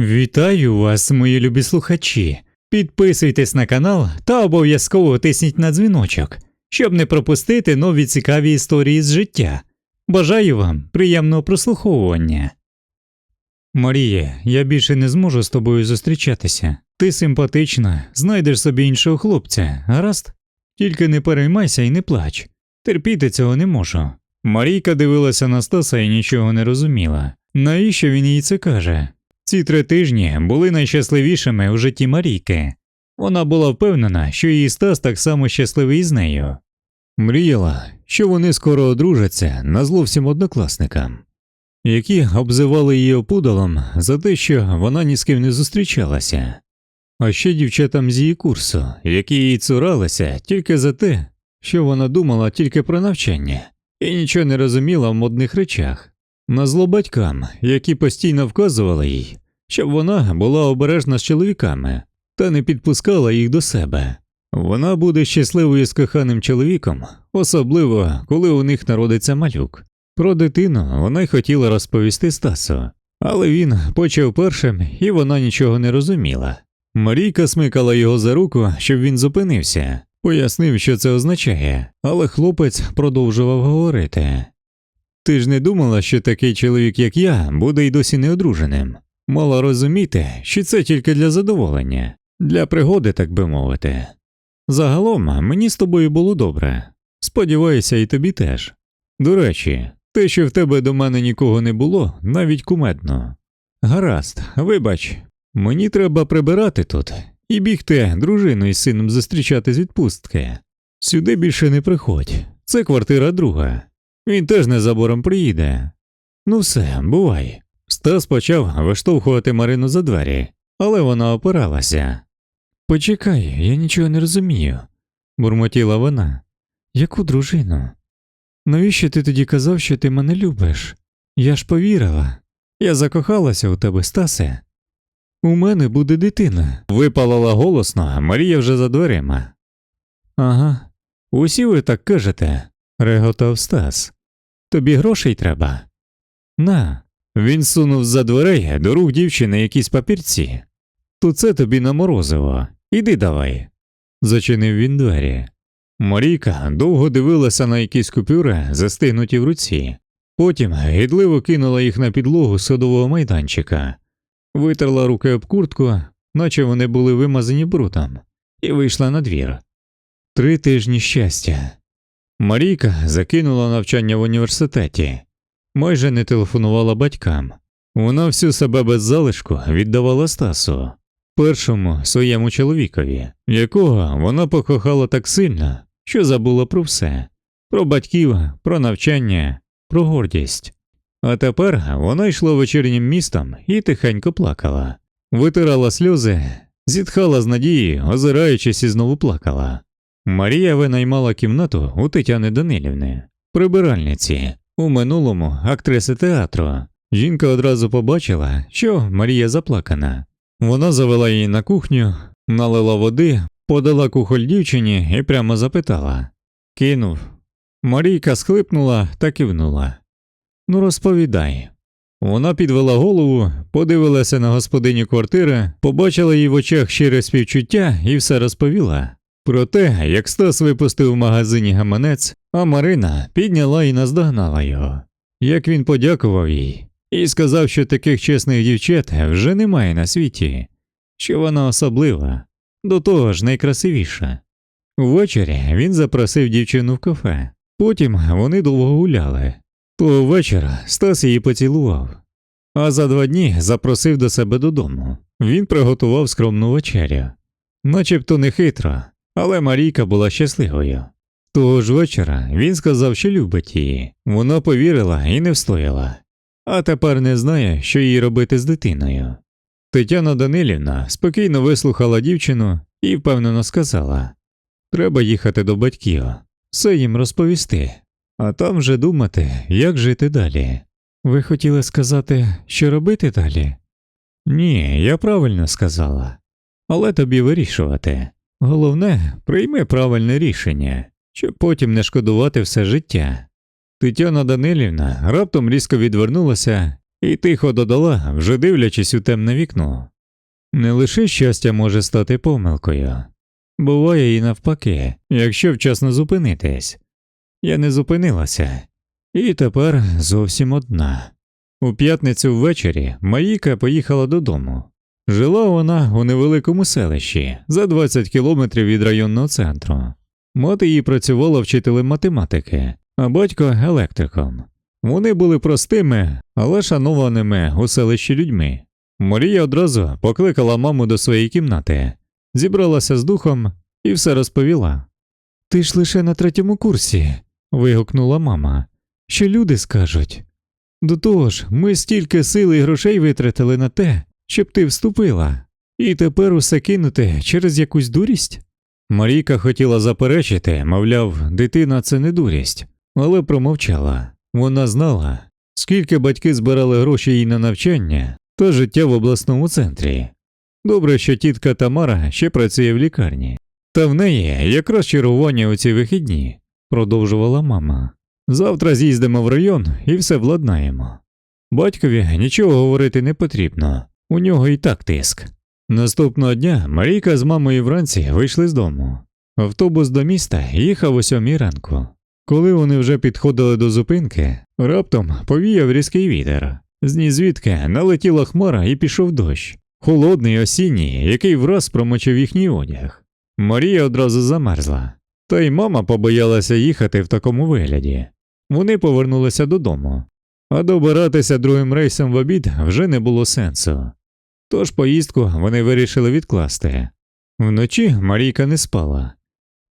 Вітаю вас, мої любі слухачі. Підписуйтесь на канал та обов'язково тисніть на дзвіночок, щоб не пропустити нові цікаві історії з життя. Бажаю вам приємного прослуховування. Марія, я більше не зможу з тобою зустрічатися. Ти симпатична, знайдеш собі іншого хлопця, гаразд? Тільки не переймайся і не плач. Терпіти цього не можу. Марійка дивилася на Стаса і нічого не розуміла. Навіщо він їй це каже? Ці три тижні були найщасливішими у житті Марійки. Вона була впевнена, що її Стас так само щасливий з нею. Мріяла, що вони скоро одружаться на зло всім однокласникам, які обзивали її опудалом за те, що вона ні з ким не зустрічалася, а ще дівчатам з її курсу, які її цуралися тільки за те, що вона думала тільки про навчання і нічого не розуміла в модних речах. Назло батькам, які постійно вказували їй, щоб вона була обережна з чоловіками та не підпускала їх до себе. Вона буде щасливою з коханим чоловіком, особливо коли у них народиться малюк. Про дитину вона й хотіла розповісти Стасу, але він почав першим і вона нічого не розуміла. Марійка смикала його за руку, щоб він зупинився, пояснив, що це означає, але хлопець продовжував говорити. Ти ж не думала, що такий чоловік, як я, буде й досі неодруженим. Мала розуміти, що це тільки для задоволення, для пригоди, так би мовити. Загалом мені з тобою було добре. Сподіваюся, і тобі теж. До речі, те, що в тебе до мене нікого не було, навіть кумедно. Гаразд, вибач, мені треба прибирати тут і бігти дружину із сином зустрічати з відпустки. Сюди більше не приходь, це квартира друга. Він теж незабором приїде. Ну все, бувай. Стас почав виштовхувати Марину за двері, але вона опиралася. Почекай, я нічого не розумію, бурмотіла вона. Яку дружину? Навіщо ти тоді казав, що ти мене любиш? Я ж повірила. Я закохалася у тебе, Стасе. У мене буде дитина. Випалала голосно, Марія вже за дверима. Ага, усі ви так кажете, реготав Стас. Тобі грошей треба? На. Він сунув за дверей до рук дівчини якісь папірці. То це тобі на морозиво. Іди давай. Зачинив він двері. Марійка довго дивилася на якісь купюри, застигнуті в руці, потім гідливо кинула їх на підлогу садового майданчика, витерла руки об куртку, наче вони були вимазані брудом, і вийшла на двір. Три тижні щастя. Марійка закинула навчання в університеті, майже не телефонувала батькам. Вона всю себе без залишку віддавала Стасу, першому своєму чоловікові, якого вона покохала так сильно, що забула про все про батьків, про навчання, про гордість. А тепер вона йшла вечірнім містом і тихенько плакала, витирала сльози, зітхала з надією, озираючись і знову плакала. Марія винаймала кімнату у Тетяни Данилівни, прибиральниці, у минулому актриси театру. Жінка одразу побачила, що Марія заплакана. Вона завела її на кухню, налила води, подала кухоль дівчині і прямо запитала Кинув. Марійка схлипнула та кивнула. Ну, розповідай. Вона підвела голову, подивилася на господиню квартири, побачила її в очах щире співчуття і все розповіла. Про те, як Стас випустив в магазині гаманець, а Марина підняла і наздогнала його. Як він подякував їй і сказав, що таких чесних дівчат вже немає на світі, що вона особлива, до того ж найкрасивіша. Ввечері він запросив дівчину в кафе, потім вони довго гуляли. Того вечора Стас її поцілував, а за два дні запросив до себе додому. Він приготував скромну вечерю, начебто не хитро, але Марійка була щасливою. Того ж вечора він сказав, що любить її. Вона повірила і не встояла, а тепер не знає, що їй робити з дитиною. Тетяна Данилівна спокійно вислухала дівчину і впевнено сказала Треба їхати до батьків, все їм розповісти, а там вже думати, як жити далі. Ви хотіли сказати, що робити далі? Ні, я правильно сказала, але тобі вирішувати. Головне, прийми правильне рішення, щоб потім не шкодувати все життя. Тетяна Данилівна раптом різко відвернулася і тихо додала, вже дивлячись у темне вікно. Не лише щастя може стати помилкою, буває і навпаки, якщо вчасно зупинитись. Я не зупинилася, і тепер зовсім одна. У п'ятницю ввечері Марійка поїхала додому. Жила вона у невеликому селищі за 20 кілометрів від районного центру. Мати її працювала вчителем математики, а батько електриком. Вони були простими, але шанованими у селищі людьми. Марія одразу покликала маму до своєї кімнати, зібралася з духом і все розповіла. Ти ж лише на третьому курсі, вигукнула мама. Що люди скажуть? До того ж, ми стільки сил і грошей витратили на те, щоб ти вступила, і тепер усе кинути через якусь дурість? Марійка хотіла заперечити, мовляв, дитина це не дурість, але промовчала. Вона знала, скільки батьки збирали гроші їй на навчання та життя в обласному центрі. Добре, що тітка Тамара ще працює в лікарні, та в неї якраз чергування у ці вихідні, продовжувала мама. Завтра з'їздимо в район і все владнаємо. Батькові нічого говорити не потрібно, у нього і так тиск. Наступного дня Марійка з мамою вранці вийшли з дому. Автобус до міста їхав о сьомій ранку. Коли вони вже підходили до зупинки, раптом повіяв різкий вітер. З нізвідки налетіла хмара і пішов дощ. Холодний осінній, який враз промочив їхній одяг. Марія одразу замерзла, та й мама побоялася їхати в такому вигляді. Вони повернулися додому, а добиратися другим рейсом в обід вже не було сенсу. Тож поїздку вони вирішили відкласти. Вночі Марійка не спала.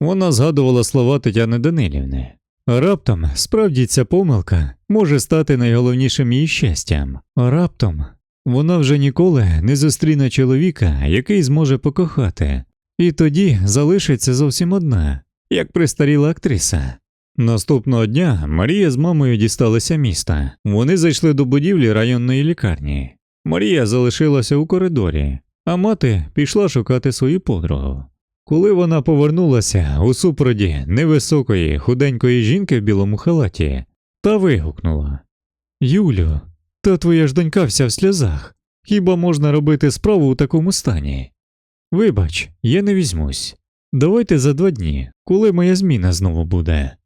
Вона згадувала слова Тетяни Данилівни. Раптом, справді, ця помилка може стати найголовнішим її щастям. Раптом вона вже ніколи не зустріне чоловіка, який зможе покохати, і тоді залишиться зовсім одна, як пристаріла актриса. Наступного дня Марія з мамою дісталися міста. Вони зайшли до будівлі районної лікарні. Марія залишилася у коридорі, а мати пішла шукати свою подругу. Коли вона повернулася у супроді невисокої, худенької жінки в білому халаті, та вигукнула Юлю, та твоя ж донька вся в сльозах. Хіба можна робити справу у такому стані? Вибач, я не візьмусь. Давайте за два дні, коли моя зміна знову буде.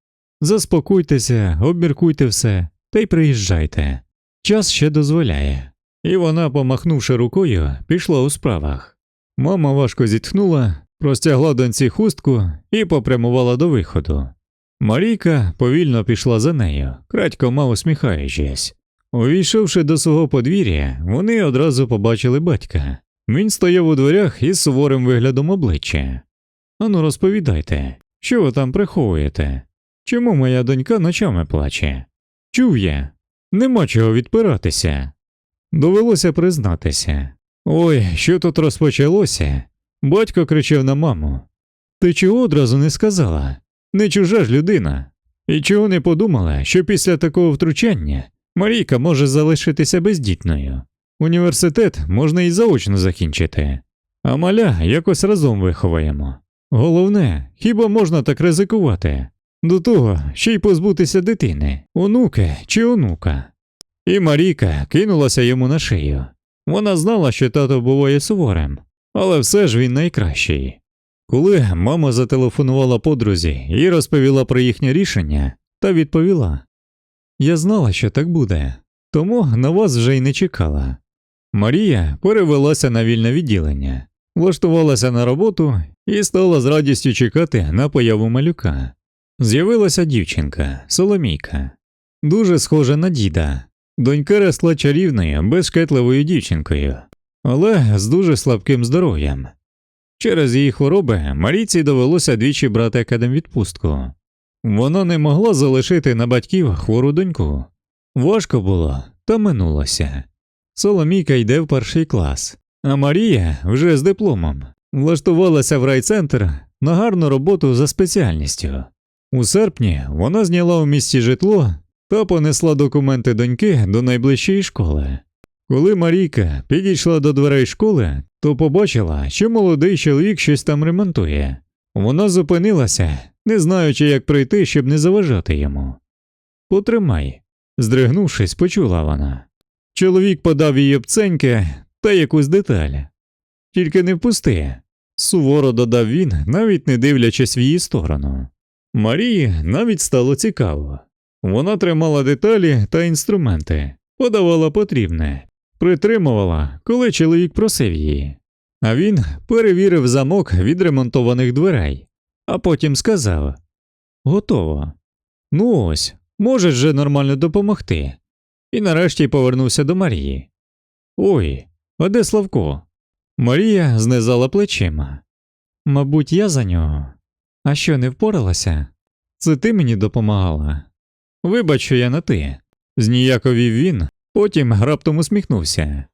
Заспокойтеся, обміркуйте все та й приїжджайте. Час ще дозволяє. І вона, помахнувши рукою, пішла у справах. Мама важко зітхнула, простягла доньці хустку і попрямувала до виходу. Марійка повільно пішла за нею, крадькома усміхаючись. Увійшовши до свого подвір'я, вони одразу побачили батька. Він стояв у дверях із суворим виглядом обличчя. Ану, розповідайте, що ви там приховуєте? Чому моя донька ночами плаче? Чув я, нема чого відпиратися. Довелося признатися. Ой, що тут розпочалося? Батько кричав на маму. Ти чого одразу не сказала? Не чужа ж людина. І чого не подумала, що після такого втручання Марійка може залишитися бездітною. Університет можна і заочно закінчити, а маля якось разом виховаємо. Головне, хіба можна так ризикувати? До того ще й позбутися дитини, онуки чи онука. І Марійка кинулася йому на шию. Вона знала, що тато буває суворим, але все ж він найкращий. Коли мама зателефонувала подрузі і розповіла про їхнє рішення, та відповіла Я знала, що так буде, тому на вас вже й не чекала. Марія перевелася на вільне відділення, влаштувалася на роботу і стала з радістю чекати на появу малюка. З'явилася дівчинка, Соломійка, дуже схожа на діда. Донька росла чарівною, безшкетливою дівчинкою, але з дуже слабким здоров'ям. Через її хвороби Марійці довелося двічі брати академвідпустку. Вона не могла залишити на батьків хвору доньку. Важко було, та минулося. Соломійка йде в перший клас, а Марія вже з дипломом влаштувалася в райцентр на гарну роботу за спеціальністю. У серпні вона зняла у місті житло та понесла документи доньки до найближчої школи. Коли Марійка підійшла до дверей школи, то побачила, що молодий чоловік щось там ремонтує. Вона зупинилася, не знаючи, як пройти, щоб не заважати йому. Потримай, здригнувшись, почула вона. Чоловік подав їй обценьки та якусь деталь. Тільки не впусти. Суворо додав він, навіть не дивлячись в її сторону. Марії навіть стало цікаво. Вона тримала деталі та інструменти, подавала потрібне, притримувала, коли чоловік просив її. А він перевірив замок відремонтованих дверей, а потім сказав Готово. Ну ось, можеш же нормально допомогти. І нарешті повернувся до Марії. Ой, а де Славко? Марія знизала плечима. Мабуть, я за нього. А що, не впоралася? Це ти мені допомагала. Вибач, я на ти. Зніяковів він, потім раптом усміхнувся.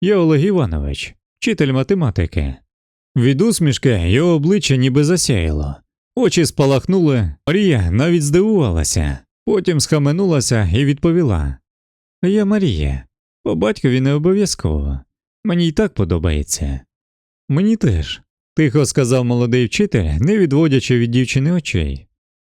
Я Олег Іванович, вчитель математики. Від усмішки його обличчя ніби засяяло. Очі спалахнули, Марія навіть здивувалася, потім схаменулася і відповіла: Я Марія, по батькові не обов'язково. Мені й так подобається. Мені теж, тихо сказав молодий вчитель, не відводячи від дівчини очей.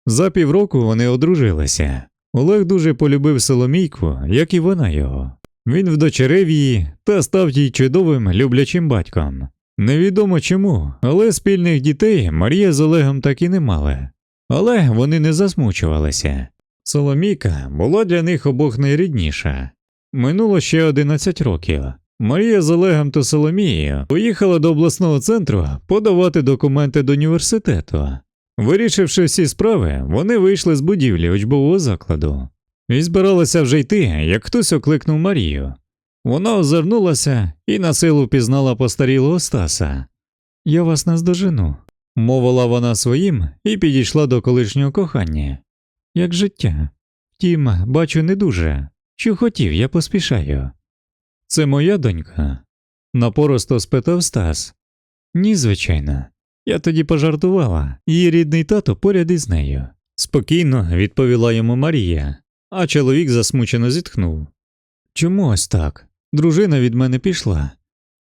За півроку вони одружилися. Олег дуже полюбив Соломійку, як і вона його. Він вдочерив її та став їй чудовим люблячим батьком. Невідомо чому, але спільних дітей Марія з Олегом так і не мали. Але вони не засмучувалися. Соломійка була для них обох найрідніша. Минуло ще 11 років. Марія з Олегом та Соломією поїхала до обласного центру подавати документи до університету. Вирішивши всі справи, вони вийшли з будівлі учбового закладу і збиралися вже йти, як хтось окликнув Марію. Вона озирнулася і на силу пізнала постарілого Стаса. Я вас наздожену, мовила вона своїм і підійшла до колишнього кохання. Як життя. Втім, бачу, не дуже. Що хотів, я поспішаю. Це моя донька? напоросто спитав Стас. Ні, звичайно. Я тоді пожартувала, її рідний тато поряд із нею. Спокійно відповіла йому Марія, а чоловік засмучено зітхнув. Чому ось так? Дружина від мене пішла.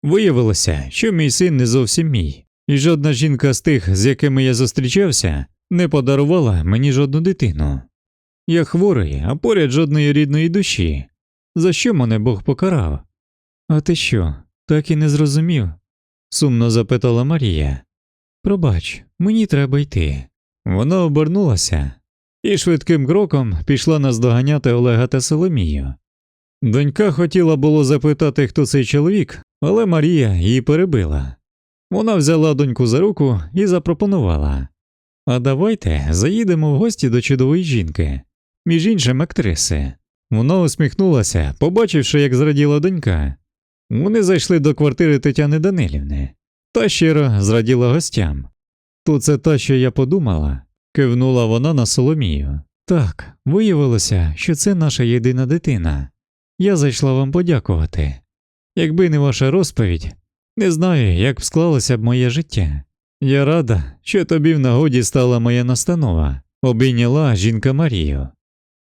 Виявилося, що мій син не зовсім мій, і жодна жінка з тих, з якими я зустрічався, не подарувала мені жодну дитину. Я хворий, а поряд жодної рідної душі. За що мене Бог покарав? А ти що, так і не зрозумів? сумно запитала Марія. Пробач, мені треба йти. Вона обернулася і швидким кроком пішла наздоганяти Олега та Соломію. Донька хотіла було запитати, хто цей чоловік, але Марія її перебила. Вона взяла доньку за руку і запропонувала А давайте заїдемо в гості до чудової жінки, між іншим актриси. Вона усміхнулася, побачивши, як зраділа донька. Вони зайшли до квартири Тетяни Данилівни та щиро зраділа гостям. То це та, що я подумала, кивнула вона на Соломію. Так, виявилося, що це наша єдина дитина. Я зайшла вам подякувати. Якби не ваша розповідь, не знаю, як б склалося б моє життя. Я рада, що тобі в нагоді стала моя настанова, обійняла жінка Марію.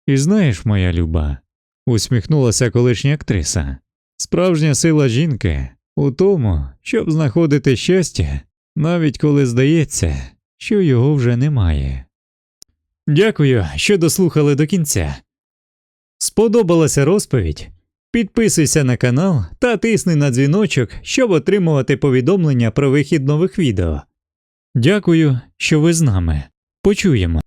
І знаєш, моя люба, усміхнулася колишня актриса. Справжня сила жінки у тому, щоб знаходити щастя, навіть коли здається, що його вже немає. Дякую, що дослухали до кінця. Сподобалася розповідь? Підписуйся на канал та тисни на дзвіночок, щоб отримувати повідомлення про вихід нових відео. Дякую, що ви з нами. Почуємо.